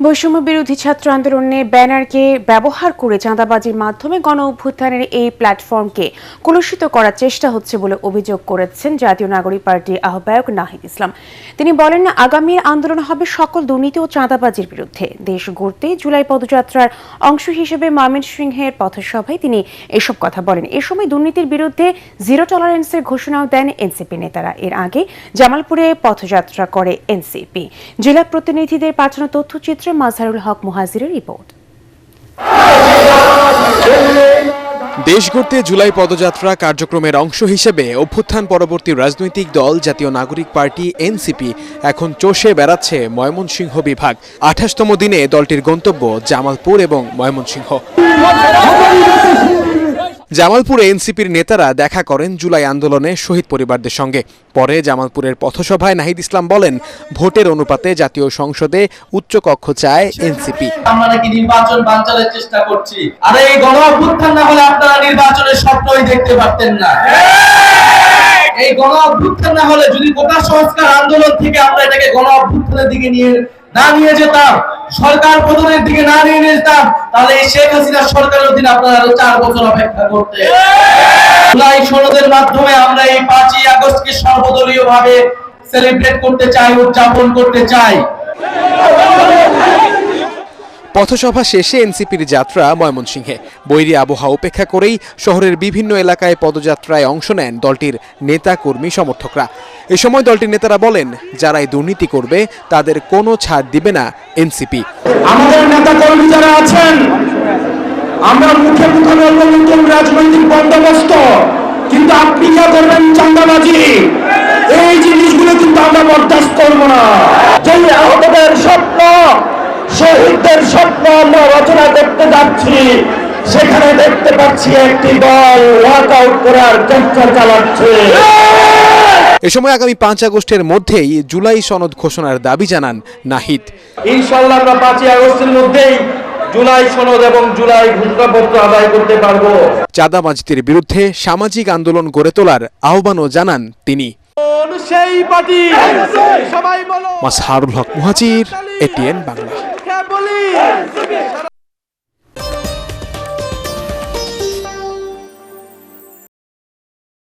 বৈষম্য বিরোধী ছাত্র আন্দোলনে ব্যানারকে ব্যবহার করে চাঁদাবাজির মাধ্যমে গণ অভ্যুত্থানের এই প্ল্যাটফর্মকে কলুষিত করার চেষ্টা হচ্ছে বলে অভিযোগ করেছেন জাতীয় নাগরিক পার্টির আহ্বায়ক নাহিদ ইসলাম। তিনি বলেন, আগামী আন্দোলন হবে সকল দুর্নীতি ও চাঁদাবাজির বিরুদ্ধে। দেশ গড়তে জুলাই পদযাত্রার অংশ হিসেবে ময়মনসিংহের পথসভায় তিনি এসব কথা বলেন। এ সময় দুর্নীতির বিরুদ্ধে জিরো টলারেন্সের ঘোষণাও দেন এনসিপি নেতারা। এর আগে জামালপুরে পথযাত্রা করে এনসিপি। জেলা প্রতিনিধিদের পাঠানো তথ্যচিত্রে মাজহারুল হক মুহাজিরের রিপোর্ট। দেশ গড়তে জুলাই পদযাত্রা কার্যক্রমের অংশ হিসেবে অভ্যুত্থান পরবর্তী রাজনৈতিক দল, জাতীয় নাগরিক পার্টি, এনসিপি এখন চষে বেড়াচ্ছে ময়মনসিংহ বিভাগ। আঠাশতম দিনে দলটির গন্তব্য জামালপুর এবং ময়মনসিংহ। জামালপুরে এনসিপির নেতারা দেখা করেন জুলাই আন্দোলনে শহীদ পরিবারদের সঙ্গে। পরে জামালপুরের পথসভায় নাহিদ ইসলাম বলেন, ভোটের অনুপাতে জাতীয় সংসদে উচ্চকক্ষ চায় এনসিপি। আমরা নাকি নির্বাচন চেষ্টা করছি। আরে এই না হলে আপনারা নির্বাচনের স্বপ্নই দেখতে পারতেন না। এই না হলে যদি গোটা সংস্কার আন্দোলন থেকে আমরা এটাকে দিকে নিয়ে না নিয়ে যেতাম। সরকার পতনের দিকে না নিয়ে নিতাম তাহলে এই শেখ হাসিনা সরকারের অধীনে আপনারা আরও চার বছর অপেক্ষা করতে জুলাই ষোলোদের মাধ্যমে আমরা এই পাঁচই আগস্টকে সর্বদলীয় ভাবে সেলিব্রেট করতে চাই, উদযাপন করতে চাই। পথসভা শেষে এনসিপির যাত্রা ময়মনসিংহে। বৈরী আবহাওয়া উপেক্ষা করেই শহরের বিভিন্ন এলাকায় পদযাত্রায় অংশ নেন দলটির নেতা কর্মী সমর্থকরা। এ সময় দলটির নেতারা বলেন যারাই দুর্নীতি করবে, তাদের কোনো ছাড় দিবে না এনসিপি। আমাদের নেতা কর্মী যারা আছেন, আমরা মুখে মুখে রাজনৈতিক বন্দোবস্ত, কিন্তু আপনি যা করবেন চান্দাবাজি আমরা করতে যাচ্ছি সেখানে দেখতে পাচ্ছি একটি দল ওয়ার্ক আউট করার চেষ্টা চালাচ্ছে। এ সময় আগামী পাঁচ আগস্টের মধ্যেই জুলাই সনদ ঘোষণার দাবি জানান নাহিদ। ইনশাল্লাহ আমরা পাঁচই আগস্টের মধ্যেই জুলাই সনদ এবং জুলাই ঘোষণাপত্র আদায় করতে পারব। চাঁদাবাজিদের বিরুদ্ধে সামাজিক আন্দোলন গড়ে তোলার আহ্বানও জানান তিনি। সেই পার্টি? সবাই বলো মাসহারুল হক মুহাজির এটিএন বলি?